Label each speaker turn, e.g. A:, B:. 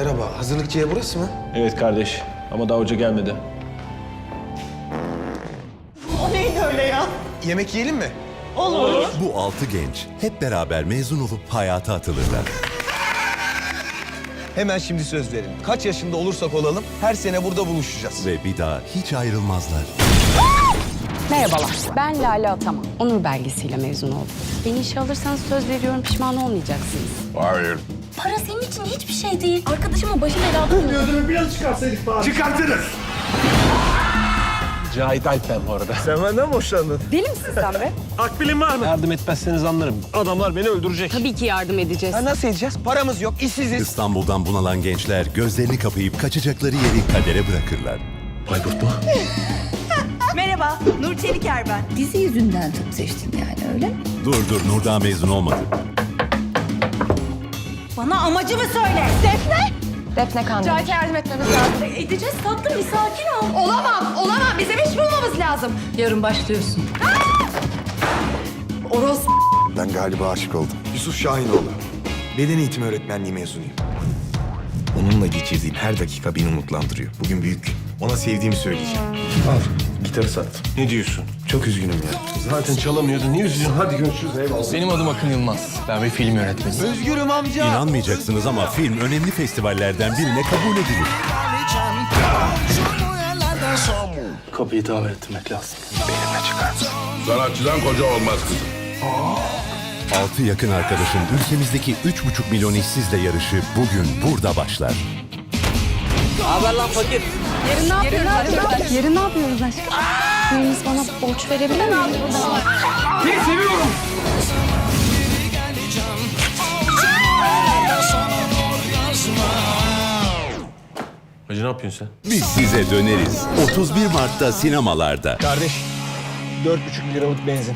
A: Merhaba, hazırlıkçıya burası mı?
B: Evet kardeş ama daha hoca gelmedi.
C: O neydi öyle ya?
A: Yemek yiyelim mi?
C: Olur.
D: Bu altı genç hep beraber mezun olup hayata atılırlar.
A: Hemen şimdi söz verin. Kaç yaşında olursak olalım her sene burada buluşacağız.
D: Ve bir daha hiç ayrılmazlar.
E: Merhabalar, ben Lale Ataman. Onur belgesiyle mezun oldum. Beni işe alırsanız söz veriyorum pişman olmayacaksınız.
F: Para senin için hiçbir şey değil. Arkadaşıma başım belada oluyor.
B: Cahit Alp ben bu arada.
A: Sen benden mi hoşlandın?
E: Deli misin sen be?
B: Akbilim var mı? Yardım etmezseniz anlarım. Adamlar beni öldürecek.
E: Tabii ki yardım edeceğiz.
A: Ha, nasıl edeceğiz? Paramız yok, işsiziz.
D: İstanbul'dan bunalan gençler gözlerini kapayıp kaçacakları yeri kadere bırakırlar.
B: Bayburt mu?
C: Merhaba, Nur Çeliker ben.
F: Dizi yüzünden tıp seçtin yani öyle mi?
D: Dur dur Nur daha mezun olmadı.
C: Bana amacımı söyle.
E: Defne Kandı. Cahit'e yardım etmemiz lazım.
F: Edeceğiz tatlım bir sakin ol.
E: Olamam, olamam. Bizim iş bulmamız lazım. Yarın başlıyorsun. Oros.
A: Ben galiba aşık oldum. Yusuf Şahinoğlu. Beden eğitimi öğretmenliği mezunuyum. Onunla geçirdiğim her dakika beni umutlandırıyor. Bugün büyük gün. Ona sevdiğimi söyleyeceğim.
B: Al gitarı sattım. Ne diyorsun?
A: Çok üzgünüm ya.
B: Zaten çalamıyordun. Niye üzülüyorsun? Hadi görüşürüz eyvallah.
G: Benim adım Akın Yılmaz. Ben bir film yönetmeniyim.
A: Özgürüm amca.
D: İnanmayacaksınız ama film önemli festivallerden birine kabul edilir.
G: Kapıyı tamir ettirmek lazım.
H: Sanatçıdan koca olmaz kızım.
D: Altı yakın arkadaşın ülkemizdeki 3,5 milyon işsizle yarışı bugün burada başlar.
E: Yarın ne yapıyoruz? Yarın ne yapıyoruz aşkım? Biriniz bana borç verebilir mi?
B: Hacı ne yapıyorsun sen?
D: Biz size döneriz. 31 Mart'ta sinemalarda.
A: Kardeş, dört buçuk liralık benzin.